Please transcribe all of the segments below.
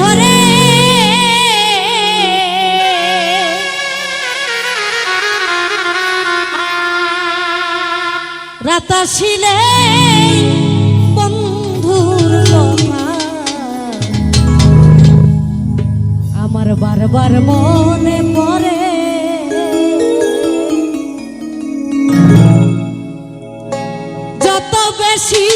ঝরে রাতা শিলে বন্ধুর আমার বারবার মনে পড়ে। যত বেশি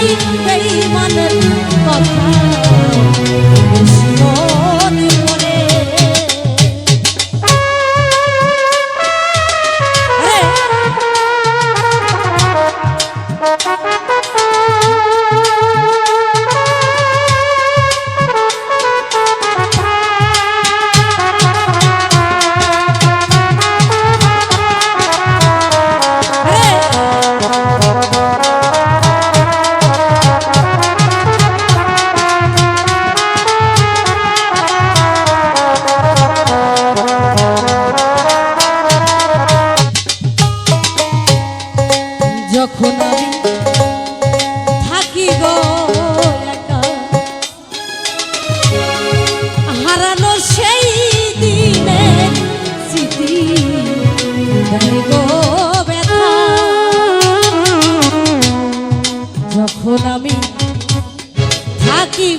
Thank you.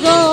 গো।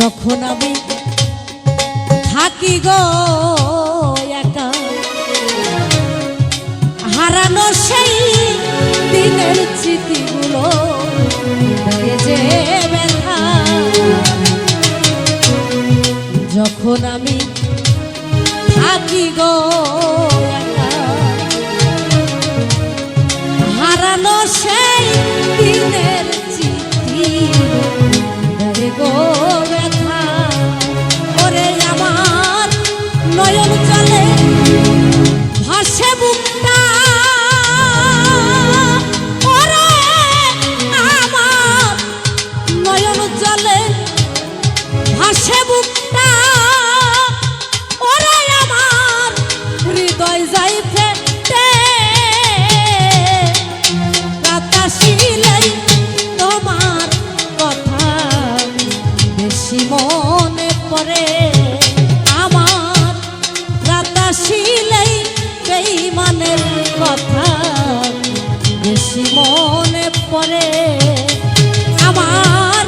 যখন আমি থাকি গো একা, হারানো সেই দিনের স্মৃতিগুলো যে ব্যথা। যখন আমি থাকি গো বেশি মনে পড়ে। আমার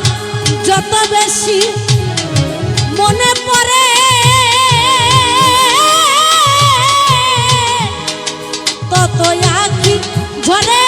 যত বেশি মনে পড়ে। তত আঁকি ঝরে।